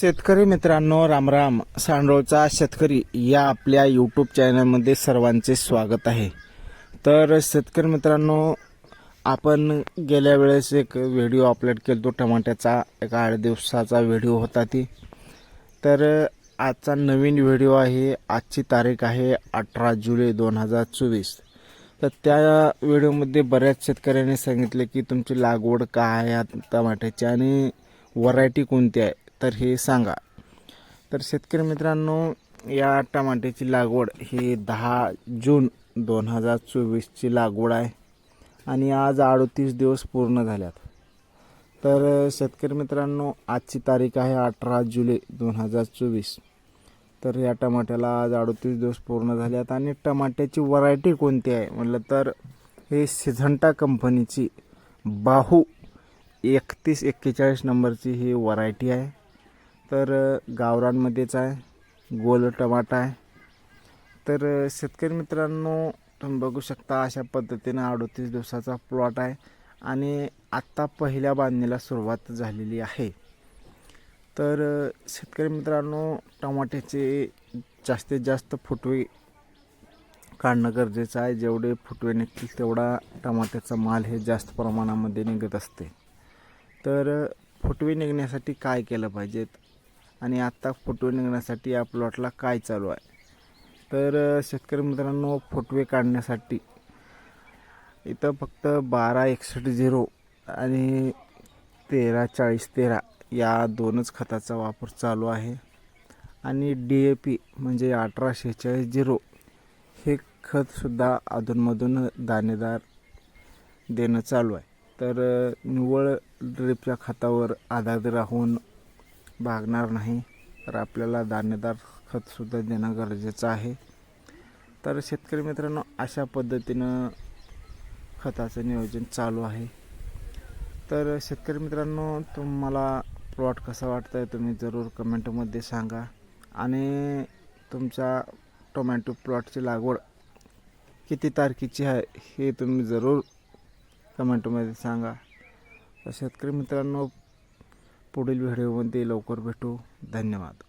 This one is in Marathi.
शेतकरी मित्रांनो रामराम सांडोळचा शेतकरी या आपल्या यूट्यूब चॅनलमध्ये सर्वांचे स्वागत आहे. तर शेतकरी मित्रांनो आपण गेल्या वेळेस एक व्हिडिओ अपलोड केला तो टमाट्याचा एक आठ दिवसाचा व्हिडिओ होता ती. तर आजचा नवीन व्हिडिओ आहे आजची तारीख आहे अठरा जुलै दोन हजार चोवीस. तर त्या व्हिडिओमध्ये बऱ्याच शेतकऱ्यांनी सांगितले की तुमची लागवड काय आहे टमाट्याची आणि व्हरायटी कोणती आहे? तर हे सांगा. तर शेतकरी मित्रांनो या टमाट्याची लागवड ही दहा जून दोन हजार चोवीसची लागवड आहे आणि आज अडतीस दिवस पूर्ण झाल्यात. तर शेतकरी मित्रांनो आजची तारीख आहे अठरा जुलै दोन हजार चोवीस. तर या टमाट्याला आज अडतीस दिवस पूर्ण झाल्यात आणि टमाट्याची व्हरायटी कोणती आहे? म्हटलं तर हे सिझंटा कंपनीची बाहू एकतीस एक्केचाळीस नंबरची ही व्हरायटी आहे. तर गावरानमध्येच आहे. गोल टमाटा आहे. तर शेतकरी मित्रांनो तुम्ही बघू शकता अशा पद्धतीनं अडतीस दिवसाचा प्लॉट आहे आणि आत्ता पहिल्या बांधणीला सुरुवात झालेली आहे. तर शेतकरी मित्रांनो टमाट्याचे जास्तीत जास्त फुटवे काढणं गरजेचं आहे. जेवढे फुटवे निघतील तेवढा टमाट्याचा माल हे जास्त प्रमाणामध्ये निघत असते. तर फुटवे निघण्यासाठी काय केलं पाहिजेत? आणि आत्ता फोटो निघण्यासाठी या प्लॉटला काय चालू आहे? तर शेतकरी मित्रांनो फोटवे काढण्यासाठी इथं फक्त बारा एकसष्ट झिरो आणि तेरा चाळीस तेरा या दोनच खताचा वापर चालू आहे. आणि डी ए पी म्हणजे अठरा शेहेचाळीस झिरो हे खतसुद्धा अधूनमधून दाणेदार देणं चालू आहे. तर निव्वळ ड्रिपच्या खतावर आधारित राहून भागणार नाही. तर आपल्याला दाणेदार खतसुद्धा देणं गरजेचं आहे. तर शेतकरी मित्रांनो अशा पद्धतीनं खताचं नियोजन चालू आहे. तर शेतकरी मित्रांनो तुम्हाला प्लॉट कसा वाटतं आहे तुम्ही जरूर कमेंटमध्ये सांगा. आणि तुमच्या टोमॅटो प्लॉटची लागवड किती तारखेची आहे हे तुम्ही जरूर कमेंटमध्ये सांगा. तर शेतकरी मित्रांनो पुढील व्हिडिओमध्ये लवकर भेटू. धन्यवाद.